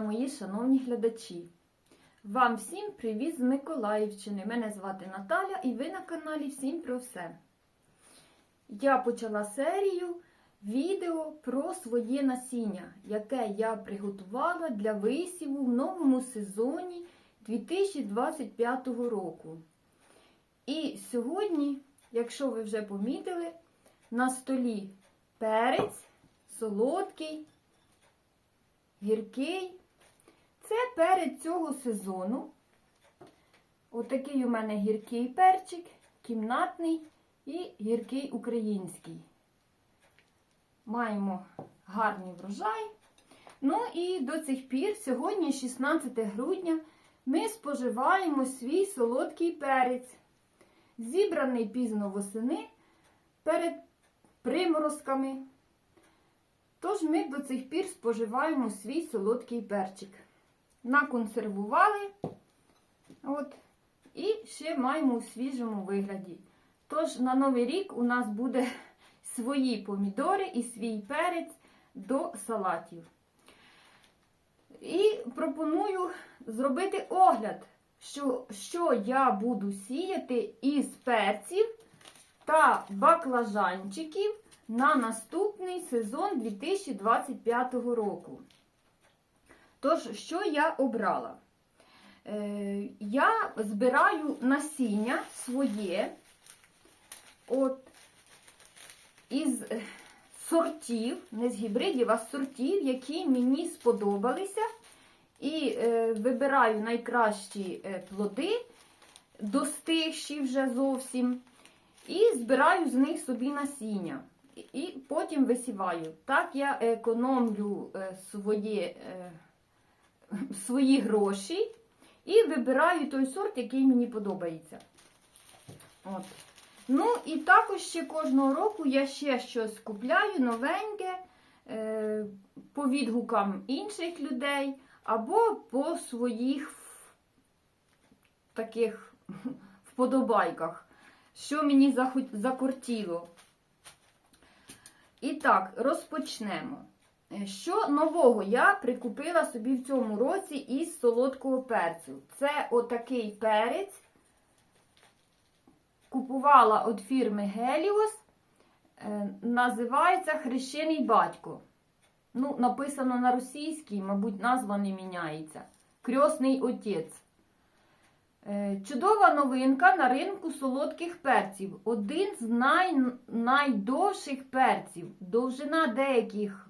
мої шановні глядачі! Вам всім привіт з Миколаївщини. Мене звати Наталя і ви на каналі Всім про все. Я почала серію відео про своє насіння, яке я приготувала для висіву в новому сезоні 2025 року. І сьогодні, якщо ви вже помітили, на столі перець солодкий, гіркий. Це перець цього сезону. Отакий у мене гіркий перчик, кімнатний і гіркий український. Маємо гарний врожай. Ну і до цих пір, сьогодні, 16 грудня, ми споживаємо свій солодкий перець, зібраний пізно восени перед приморозками. Тож ми до цих пір споживаємо свій солодкий перчик. Наконсервували. От, і ще маємо у свіжому вигляді. Тож на Новий рік у нас буде свої помідори і свій перець до салатів. І пропоную зробити огляд, що, що я буду сіяти із перців та баклажанчиків на наступний сезон 2025 року. Тож, що я обрала? Е, я збираю насіння своє от, із сортів, не з гібридів, а з сортів, які мені сподобалися. І е, вибираю найкращі е, плоди, достигші вже зовсім. І збираю з них собі насіння. І потім висіваю. Так я економлю своє, свої гроші і вибираю той сорт, який мені подобається. От. Ну, і також ще кожного року я ще щось купляю новеньке е, по відгукам інших людей, або по своїх таких вподобайках, що мені закортіло. І так, розпочнемо. Що нового я прикупила собі в цьому році із солодкого перцю? Це отакий перець. Купувала від фірми Helios. Називається Хрещений батько. Ну, написано на російській, мабуть, назва не міняється. Крьосний отець. Чудова новинка на ринку солодких перців. Один з най... найдовших перців. Довжина деяких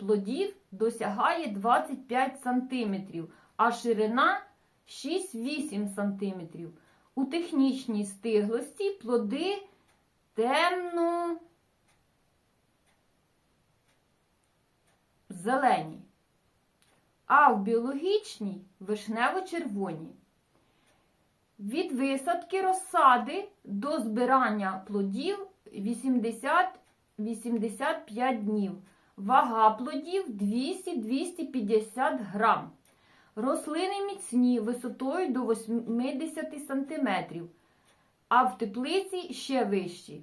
плодів досягає 25 см, а ширина 6-8 см. У технічній стиглості плоди темно зелені, а в біологічній вишнево-червоні. Від висадки розсади до збирання плодів 80-85 днів. Вага плодів 200-250 грам. Рослини міцні висотою до 80 см, а в теплиці ще вищі.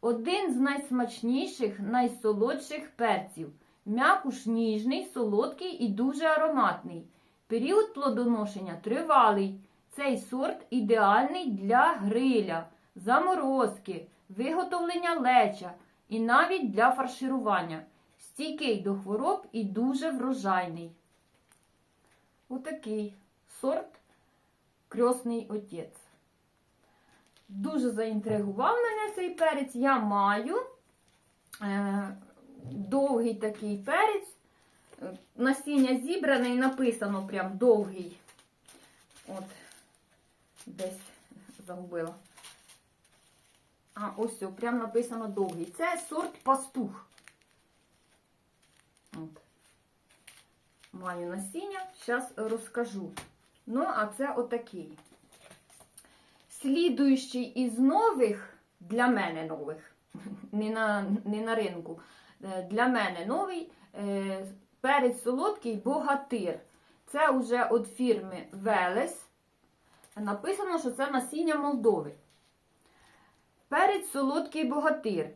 Один з найсмачніших, найсолодших перців. М'якуш ніжний, солодкий і дуже ароматний. Період плодоношення тривалий. Цей сорт ідеальний для гриля, заморозки, виготовлення леча і навіть для фарширування. Стійкий до хвороб і дуже врожайний. Отакий сорт крьосний отець. Дуже заінтригував мене цей перець. Я маю е, довгий такий перець. Насіння зібране і написано прям довгий. От, десь загубила. А, ось, прям написано довгий. Це сорт пастух. От. Маю насіння, зараз розкажу. Ну, а це отакий. Слідуючий із нових, для мене нових, не на не на ринку, е, для мене новий е, перець солодкий богатир. Це вже від фірми Велес. Написано, що це насіння Молдови. Перець солодкий богатир.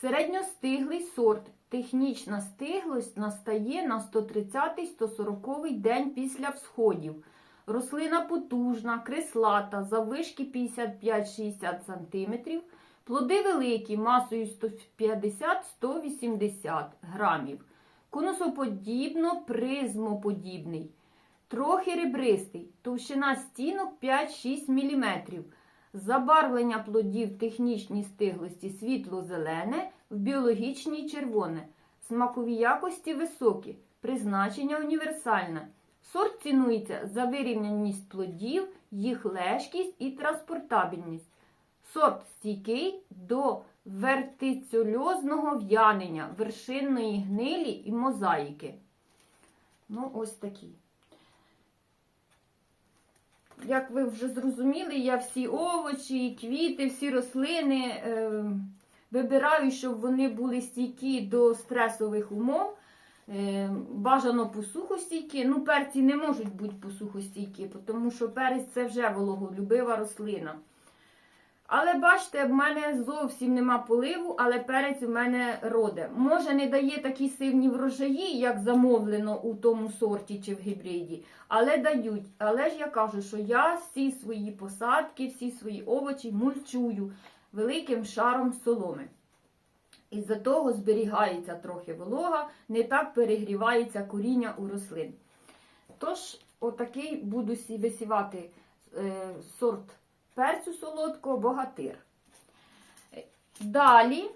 Середньостиглий сорт технічна стиглость настає на 130-140 день після всходів. Рослина потужна, крислата, заввишки 55-60 см, плоди великі, масою 150-180 грамів, конусоподібно призмоподібний, трохи ребристий, товщина стінок 5-6 мм. Забарвлення плодів технічній стиглості світло-зелене, в біологічній червоне, смакові якості високі, призначення універсальне. Сорт цінується за вирівняність плодів, їх лежкість і транспортабельність. Сорт стійкий до вертицюльозного в'янення, вершинної гнилі і мозаїки. Ну, ось такі. Як ви вже зрозуміли, я всі овочі, квіти, всі рослини е, вибираю, щоб вони були стійкі до стресових умов. Е, бажано посухостійкі. Ну, перці не можуть бути посухостійкі, тому що перець це вже вологолюбива рослина. Але бачите, в мене зовсім нема поливу, але перець у мене роде. Може, не дає такі сильні врожаї, як замовлено у тому сорті чи в гібриді, але дають. Але ж я кажу, що я всі свої посадки, всі свої овочі мульчую великим шаром соломи. Із-за того зберігається трохи волога, не так перегрівається коріння у рослин. Тож, отакий буду висівати е, сорт перцю солодкого богатир. Далі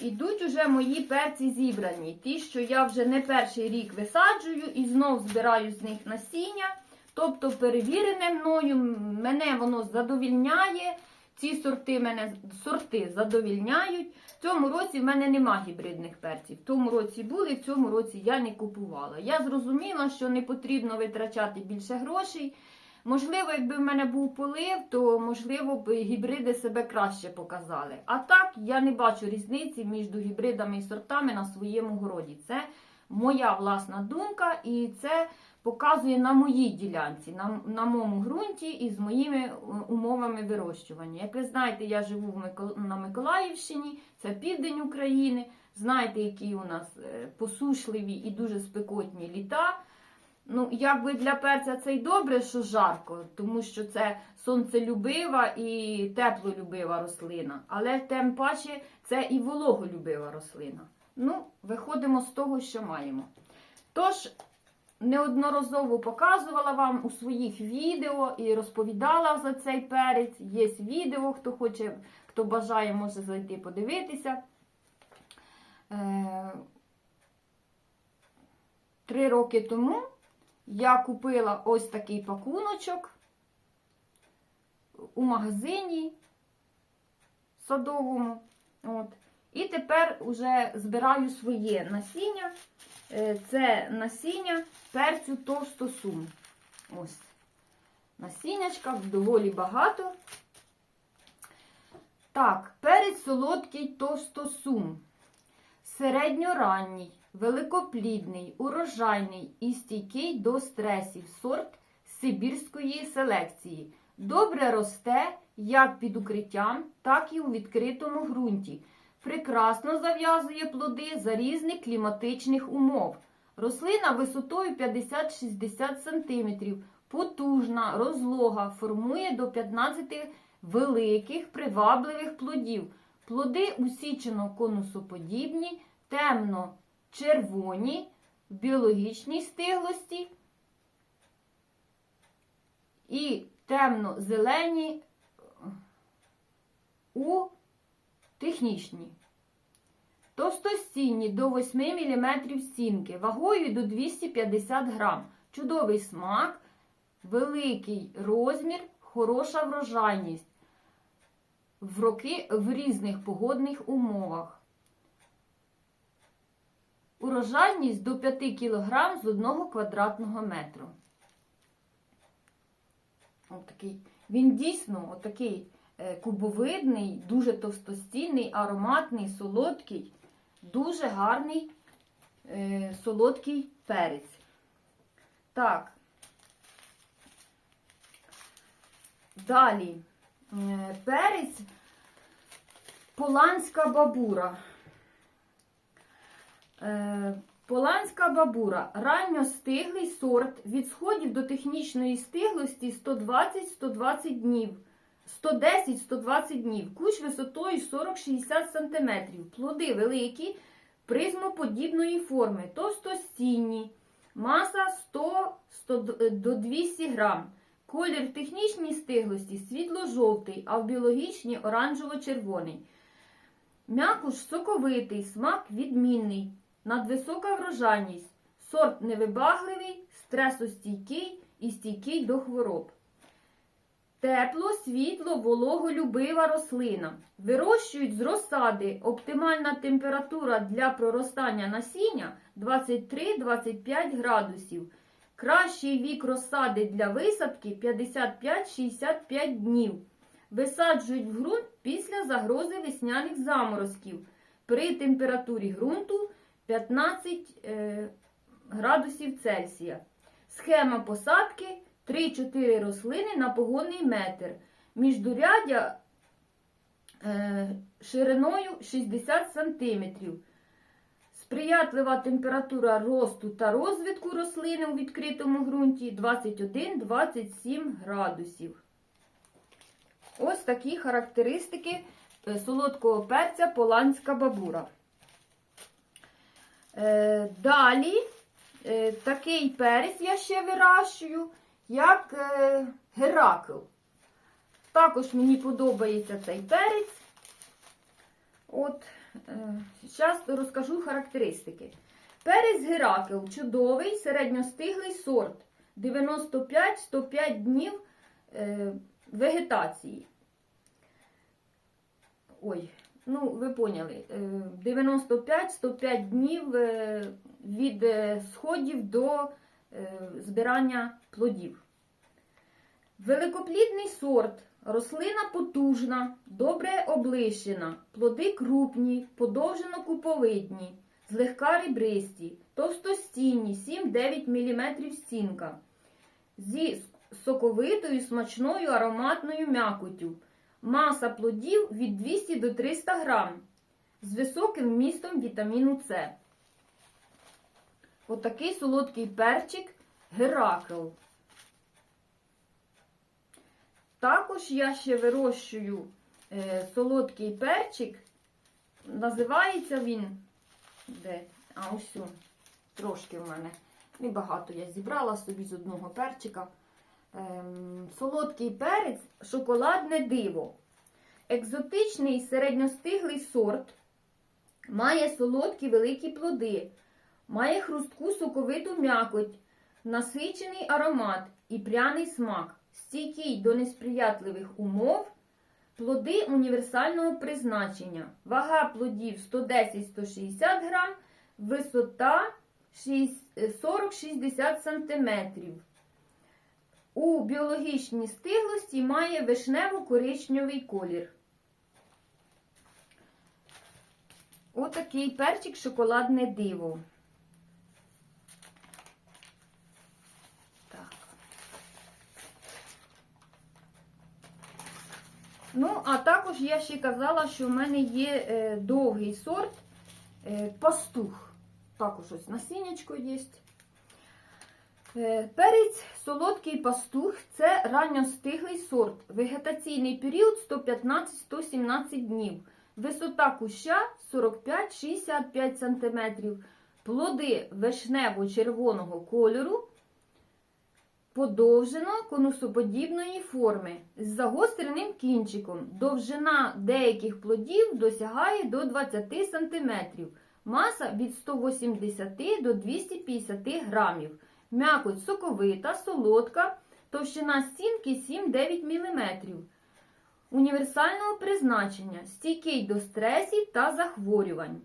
йдуть уже мої перці зібрані. Ті, що я вже не перший рік висаджую і знов збираю з них насіння. Тобто перевірене мною, мене воно задовільняє. Ці сорти мене сорти задовільняють. В цьому році в мене нема гібридних перців. В тому році були, в цьому році я не купувала. Я зрозуміла, що не потрібно витрачати більше грошей. Можливо, якби в мене був полив, то можливо б гібриди себе краще показали. А так я не бачу різниці між гібридами і сортами на своєму городі. Це моя власна думка, і це показує на моїй ділянці, на, на моєму ґрунті і з моїми е, умовами вирощування. Як ви знаєте, я живу на Миколаївщині, це південь України. Знаєте, які у нас е, посушливі і дуже спекотні літа. Ну, якби для перця це й добре, що жарко, тому що це сонцелюбива і теплолюбива рослина. Але тим паче це і вологолюбива рослина. Ну, виходимо з того, що маємо. Тож, неодноразово показувала вам у своїх відео і розповідала за цей перець. Є відео, хто хоче, хто бажає, може зайти подивитися. Е, Три роки тому я купила ось такий пакуночок у магазині садовому. От. І тепер вже збираю своє насіння. Е, Це насіння перцю товстосум. Ось. Насіннячка доволі багато. Так, перець солодкий товстосум. Середньоранній, великоплідний, урожайний і стійкий до стресів сорт сибірської селекції. Добре росте як під укриттям, так і у відкритому ґрунті. Прекрасно зав'язує плоди за різних кліматичних умов. Рослина висотою 50-60 см, потужна, розлога, формує до 15 великих привабливих плодів. Плоди усічено конусоподібні, темно-червоні, в біологічній стиглості і темно-зелені у технічній. Товстостінні до 8 мм стінки, вагою до 250 грам. Чудовий смак, великий розмір, хороша врожайність в роки в різних погодних умовах. Урожайність до 5 кг з 1 квадратного метру. Отакий. Він дійсно отакий кубовидний, дуже товстостійний, ароматний, солодкий, дуже гарний е, солодкий перець. Так. Далі. Е, Перець поланська бабура. Е, Поланська бабура ранньостиглий сорт від сходів до технічної стиглості 120-120 днів. 110-120 днів. Кущ висотою 40-60 см. Плоди великі, призмоподібної форми, товстостінні. Маса 100 100 до 200 грам. Колір в технічній стиглості світло-жовтий, а в біологічній оранжево-червоний. М'якуш соковитий, смак відмінний, надвисока врожайність, сорт невибагливий, стресостійкий і стійкий до хвороб. Тепло, світло, вологолюбива рослина. Вирощують з розсади. Оптимальна температура для проростання насіння 23-25 градусів. Кращий вік розсади для висадки 55-65 днів. Висаджують в ґрунт після загрози весняних заморозків при температурі ґрунту 15 е, градусів Цельсія. Схема посадки 3-4 рослини на погонний метр. Міждурядя е, шириною 60 см. Сприятлива температура росту та розвитку рослини у відкритому ґрунті 21-27 градусів. Ось такі характеристики е, солодкого перця поланська бабура. Е, Далі е, такий перець я ще вирощую, як е, Геракл. Також мені подобається цей перець. От, зараз розкажу характеристики. Перець Геракл чудовий, середньостиглий сорт. 95-105 днів е, вегетації. Ой, ну ви поняли, е, 95-105 днів е, від е, сходів до е, збирання плодів. Великоплідний сорт, рослина потужна, добре облищена, плоди крупні, подовжено-куповидні, злегка ребристі, товстостінні 7-9 мм стінка, зі соковитою, смачною ароматною м'якоттю. Маса плодів від 200 до 300 грам з високим вмістом вітаміну С. Отакий солодкий перчик Геракл. Також я ще вирощую е, солодкий перчик. Називається він. Де? А, ось он, трошки в мене. Небагато я зібрала собі з одного перчика. Ем, солодкий перець, шоколадне диво. Екзотичний середньостиглий сорт. Має солодкі великі плоди, має хрустку соковиту м'якоть, насичений аромат і пряний смак, стійкий до несприятливих умов, плоди універсального призначення. Вага плодів 110-160 грам, висота 40-60 см. У біологічній стиглості має вишнево-коричневий колір. Отакий перчик шоколадне диво. Ну, а також я ще казала, що в мене є е, довгий сорт е, пастух. Також ось насіннячко є. Е, Перець солодкий пастух це ранньостиглий сорт. Вегетаційний період 115-117 днів. Висота куща 45-65 см. Плоди вишнево-червоного кольору, подовжено конусоподібної форми з загостреним кінчиком. Довжина деяких плодів досягає до 20 см. Маса від 180 до 250 грамів. М'якоть соковита, солодка, товщина стінки 7-9 мм. Універсального призначення, стійкий до стресів та захворювань.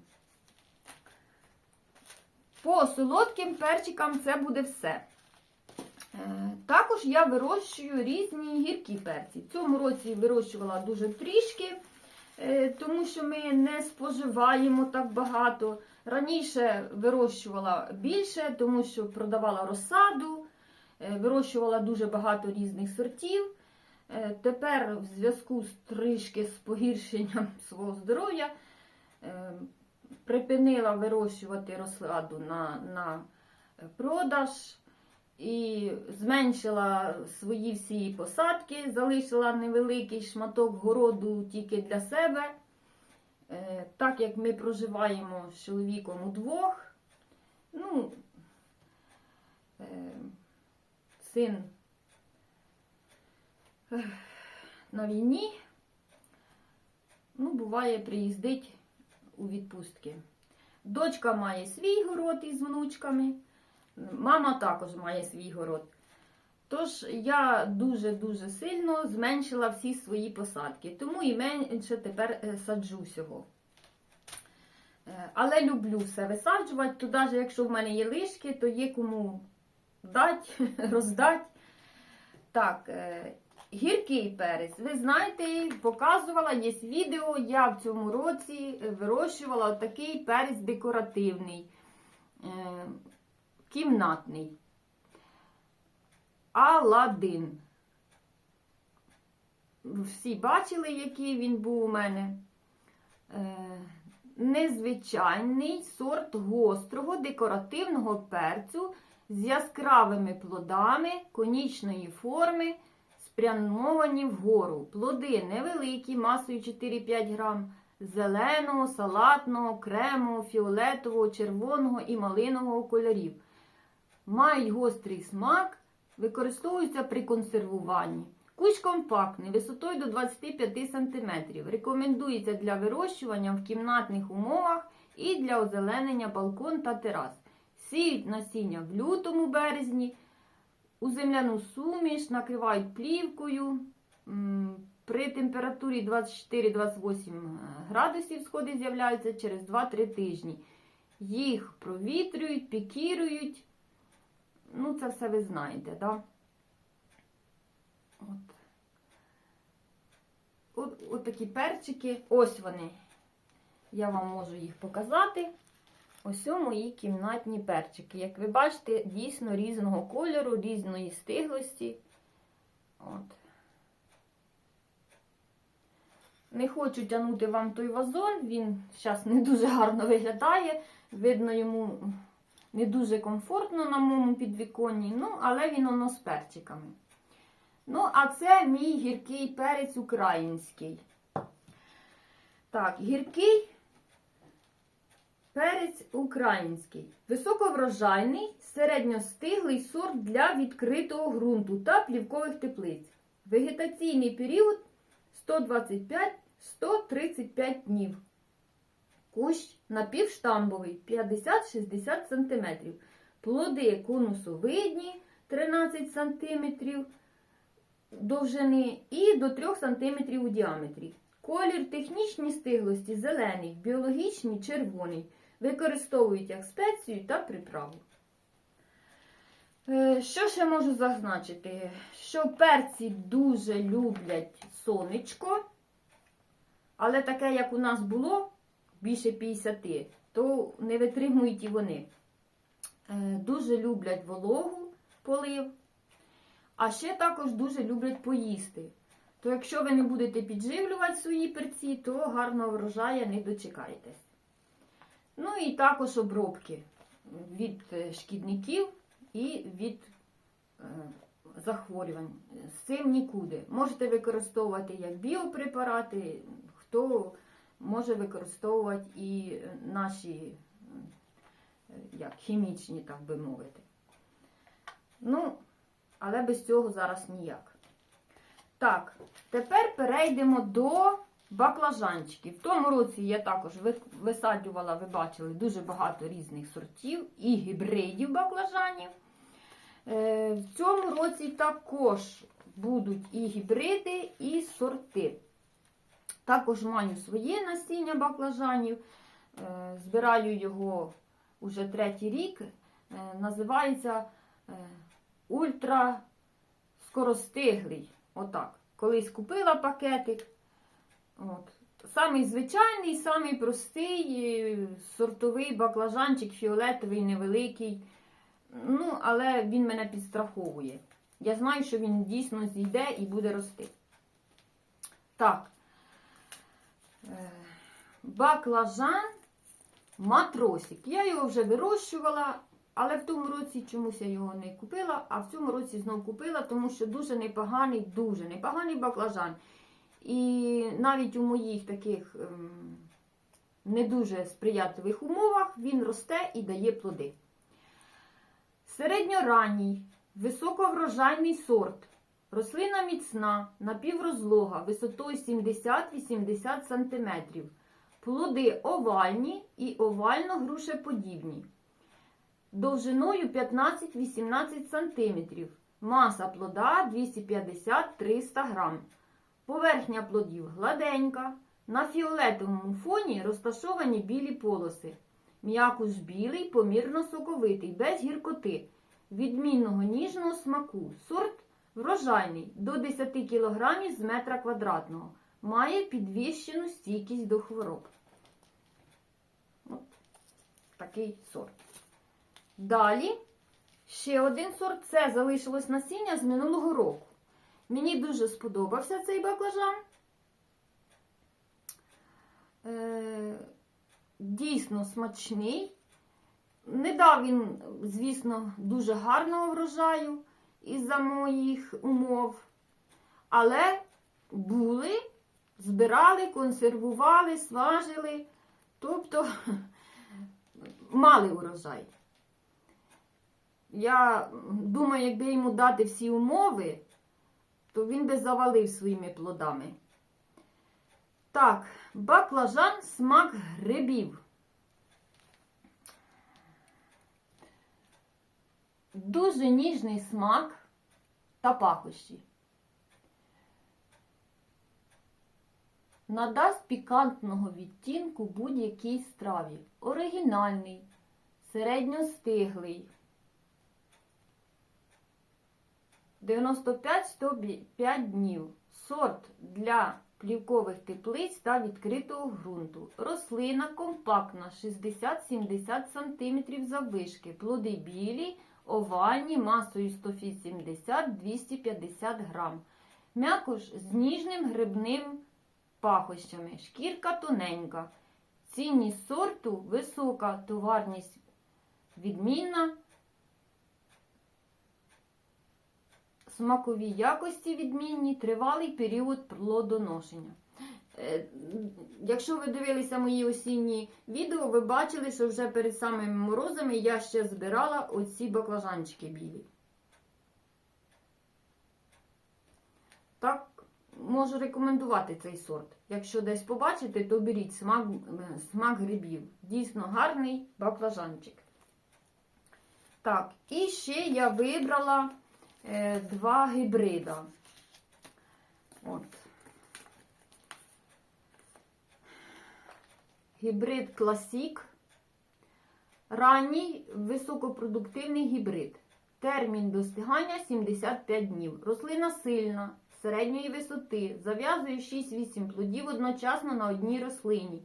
По солодким перчикам це буде все. Е, Також я вирощую різні гіркі перці. В цьому році вирощувала дуже трішки, е, тому що ми не споживаємо так багато. Раніше вирощувала більше, тому що продавала розсаду, е, вирощувала дуже багато різних сортів. Тепер в зв'язку з трішки з погіршенням свого здоров'я припинила вирощувати розсаду на, на продаж і зменшила свої всі посадки, залишила невеликий шматок городу тільки для себе. Е, Так як ми проживаємо з чоловіком удвох, ну, е, син на війні, ну, буває, приїздить у відпустки. Дочка має свій город із внучками, мама також має свій город. Тож я дуже-дуже сильно зменшила всі свої посадки, тому і менше тепер е, саджу всього. Е, Але люблю все висаджувати, то навіть якщо в мене є лишки, то є кому дати, роздати. Так, е, гіркий перець. Ви знаєте, показувала, є відео, я в цьому році вирощувала такий перець декоративний, кімнатний. Аладдин. Всі бачили, який він був у мене. Е, незвичайний сорт гострого декоративного перцю з яскравими плодами конічної форми, спрямовані вгору. Плоди невеликі, масою 4-5 грам, зеленого, салатного, кремового, фіолетового, червоного і малинового кольорів. Мають гострий смак, використовуються при консервуванні. Кущ компактний, висотою до 25 см. Рекомендується для вирощування в кімнатних умовах і для озеленення балкон та терас. Сіють насіння в лютому березні, у земляну суміш, накривають плівкою. При температурі 24-28 градусів сходи з'являються через 2-3 тижні. Їх провітрюють, пікірують. Ну, це все ви знаєте, так? От. От, от такі перчики. Ось вони. Я вам можу їх показати. Ось у мої кімнатні перчики. Як ви бачите, дійсно різного кольору, різної стиглості. От. Не хочу тягнути вам той вазон, він зараз не дуже гарно виглядає. Видно, йому не дуже комфортно на моєму підвіконні, ну, але він воно з перчиками. Ну, а це мій гіркий перець український. Так, гіркий перець український. Високоврожайний, середньостиглий сорт для відкритого ґрунту та плівкових теплиць. Вегетаційний період 125-135 днів. Кущ напівштамбовий 50-60 см. Плоди конусовидні 13 см довжини і до 3 см у діаметрі. Колір технічні стиглості зелений, біологічний червоний. Використовують як спецію та приправу. Е, Що ще можу зазначити? Що перці дуже люблять сонечко, але таке, як у нас було, більше 50, то не витримують і вони. Е, Дуже люблять вологу полив, а ще також дуже люблять поїсти. То якщо ви не будете підживлювати свої перці, то гарного врожаю не дочекаєтесь. Ну і також обробки від е, шкідників і від е, захворювань. З цим нікуди. Можете використовувати як біопрепарати, хто може використовувати і наші е, як, хімічні, так би мовити. Ну, але без цього зараз ніяк. Так, тепер перейдемо до баклажанчиків. В тому році я також висаджувала, ви бачили, дуже багато різних сортів і гібридів баклажанів. Е, В цьому році також будуть і гібриди, і сорти. Також маю своє насіння баклажанів. Е, Збираю його уже третій рік. Е, Називається ультра скоростиглий. Отак. Колись купила пакетик. От. Самий звичайний, самий простий сортовий баклажанчик, фіолетовий, невеликий. Ну, але він мене підстраховує. Я знаю, що він дійсно зійде і буде рости. Так. Баклажан матросик. Я його вже вирощувала, але в тому році чомусь я його не купила, а в цьому році знов купила, тому що дуже непоганий, дуже непоганий баклажан. І навіть у моїх таких ем, не дуже сприятливих умовах він росте і дає плоди. Середньоранній, високоврожайний сорт. Рослина міцна, напіврозлога, висотою 70-80 см. Плоди овальні і овально-грушеподібні. Довжиною 15-18 см. Маса плода 250-300 г. Поверхня плодів гладенька. На фіолетовому фоні розташовані білі полоси. М'якуш білий, помірно соковитий, без гіркоти, відмінного ніжного смаку. Сорт врожайний до 10 кг з метра квадратного. Має підвищену стійкість до хвороб. От такий сорт. Далі ще один сорт це залишилось насіння з минулого року. Мені дуже сподобався цей баклажан. Е, дійсно смачний. Не дав він, звісно, дуже гарного врожаю із-за моїх умов. Але були, збирали, консервували, смажили, тобто мали урожай. Я думаю, якби йому дати всі умови, то він би завалив своїми плодами. Так, баклажан смак грибів. Дуже ніжний смак та пахощі. Надасть пікантного відтінку будь-якій страві. Оригінальний, середньостиглий. 95-105 днів. Сорт для плівкових теплиць та відкритого ґрунту. Рослина компактна 60-70 см заввишки. Плоди білі, овальні, масою 180-250 грам. М'якош з ніжним грибним пахощами. Шкірка тоненька. Цінність сорту висока, товарність відмінна. Смакові якості відмінні, тривалий період плодоношення. Е, Якщо ви дивилися мої осінні відео, ви бачили, що вже перед самими морозами я ще збирала оці баклажанчики білі. Так, можу рекомендувати цей сорт. Якщо десь побачите, то беріть смак, смак грибів. Дійсно гарний баклажанчик. Так, і ще я вибрала е, два гібрида. От. Гібрид Класік. Ранній високопродуктивний гібрид. Термін достигання 75 днів. Рослина сильна, середньої висоти. Зав'язує 6-8 плодів одночасно на одній рослині.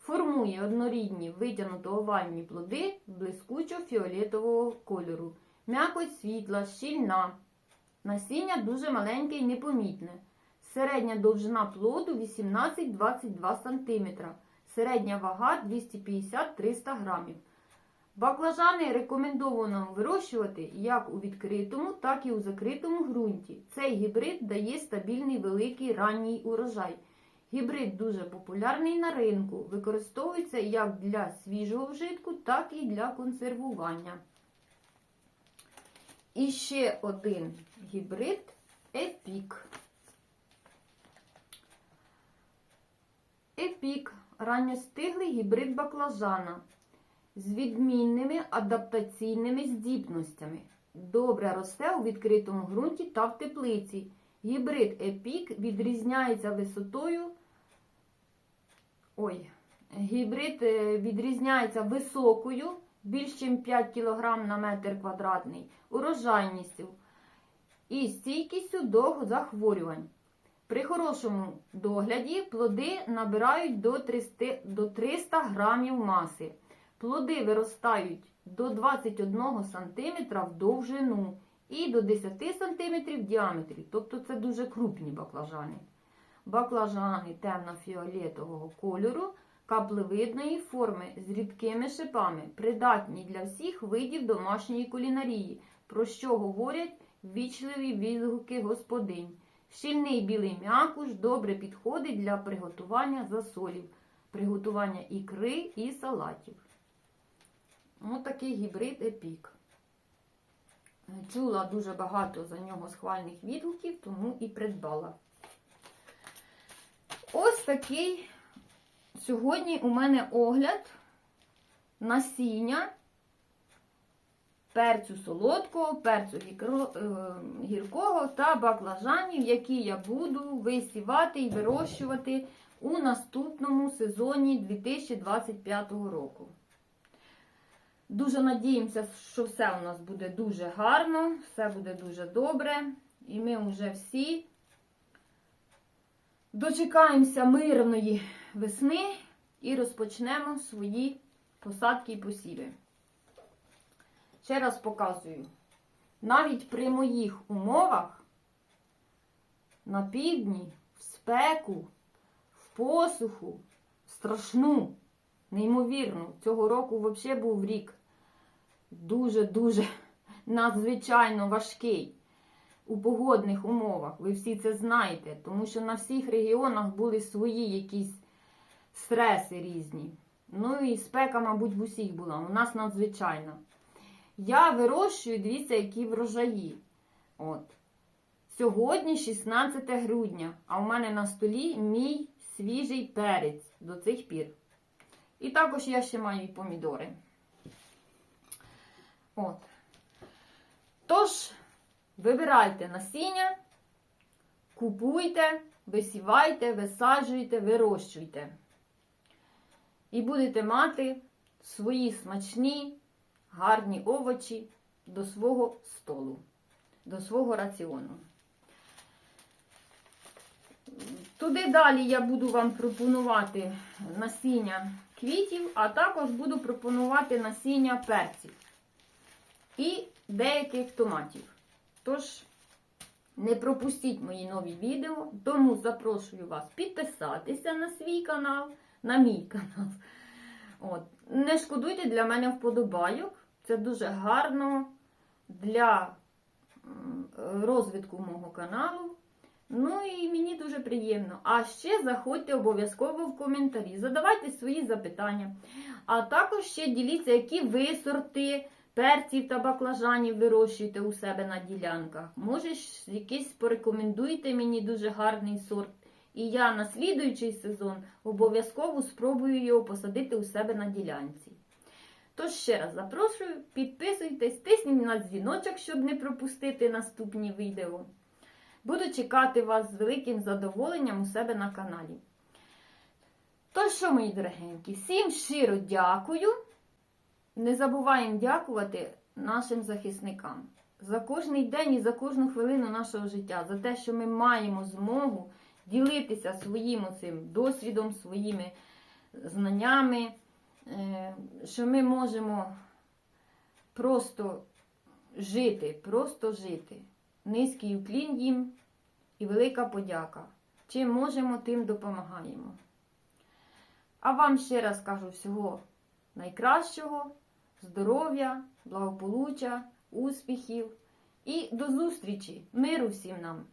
Формує однорідні витягнуто овальні плоди блискучо-фіолетового кольору. М'якоть світла, щільна. Насіння дуже маленьке і непомітне. Середня довжина плоду 18-22 см. Середня вага 250-300 грамів. Баклажани рекомендовано вирощувати як у відкритому, так і у закритому ґрунті. Цей гібрид дає стабільний великий ранній урожай. Гібрид дуже популярний на ринку, використовується як для свіжого вжитку, так і для консервування. І ще один гібрид Епік. Епік ранньостиглий гібрид баклажана з відмінними адаптаційними здібностями. Добре росте у відкритому ґрунті та в теплиці. Гібрид Епік відрізняється висотою. Ой, гібрид е, відрізняється високою, більш ніж 5 кг на метр квадратний, урожайністю і стійкістю до захворювань. При хорошому догляді плоди набирають до 300, до 300 грамів маси. Плоди виростають до 21 см в довжину і до 10 см в діаметрі. Тобто це дуже крупні баклажани. Баклажани темно-фіолетового кольору каплевидної форми з рідкими шипами, придатні для всіх видів домашньої кулінарії, про що говорять ввічливі відгуки господинь. Щільний білий м'якуш добре підходить для приготування засолів, приготування ікри і салатів. Ось такий гібрид епік. Чула дуже багато за нього схвальних відгуків, тому і придбала. Ось такий сьогодні у мене огляд насіння перцю солодкого, перцю е, гіркого та баклажанів, які я буду висівати і вирощувати у наступному сезоні 2025 року. Дуже надіємося, що все у нас буде дуже гарно, все буде дуже добре. І ми вже всі дочекаємося мирної весни і розпочнемо свої посадки і посіви. Ще раз показую. Навіть при моїх умовах на півдні, в спеку, в посуху, страшну, неймовірну. Цього року взагалі був рік дуже-дуже надзвичайно важкий у погодних умовах. Ви всі це знаєте, тому що на всіх регіонах були свої якісь стреси різні. Ну і спека, мабуть, в усіх була. У нас надзвичайна. Я вирощую, дивіться, які врожаї. От. Сьогодні 16 грудня, а у мене на столі мій свіжий перець до цих пір. І також я ще маю і помідори. От. Тож, вибирайте насіння, купуйте, висівайте, висаджуйте, вирощуйте. І будете мати свої смачні, гарні овочі до свого столу, до свого раціону. Туди далі я буду вам пропонувати насіння квітів, а також буду пропонувати насіння перців і деяких томатів. Тож, не пропустіть мої нові відео, тому запрошую вас підписатися на свій канал, на мій канал. От. Не шкодуйте для мене вподобайок. Це дуже гарно для розвитку мого каналу. Ну і мені дуже приємно. А ще заходьте обов'язково в коментарі, задавайте свої запитання. А також ще діліться, які ви сорти перців та баклажанів вирощуєте у себе на ділянках. Може, якийсь порекомендуйте мені дуже гарний сорт. І я на слідуючий сезон обов'язково спробую його посадити у себе на ділянці. Тож ще раз запрошую, підписуйтесь, тисніть на дзвіночок, щоб не пропустити наступні відео. Буду чекати вас з великим задоволенням у себе на каналі. Тож що, мої дорогенькі, всім щиро дякую. Не забуваємо дякувати нашим захисникам за кожний день і за кожну хвилину нашого життя, за те, що ми маємо змогу ділитися своїм цим досвідом, своїми знаннями, що ми можемо просто жити, просто жити. Низький уклін їм і велика подяка. Чим можемо, тим допомагаємо. А вам ще раз кажу всього найкращого, здоров'я, благополуччя, успіхів і до зустрічі! Миру всім нам!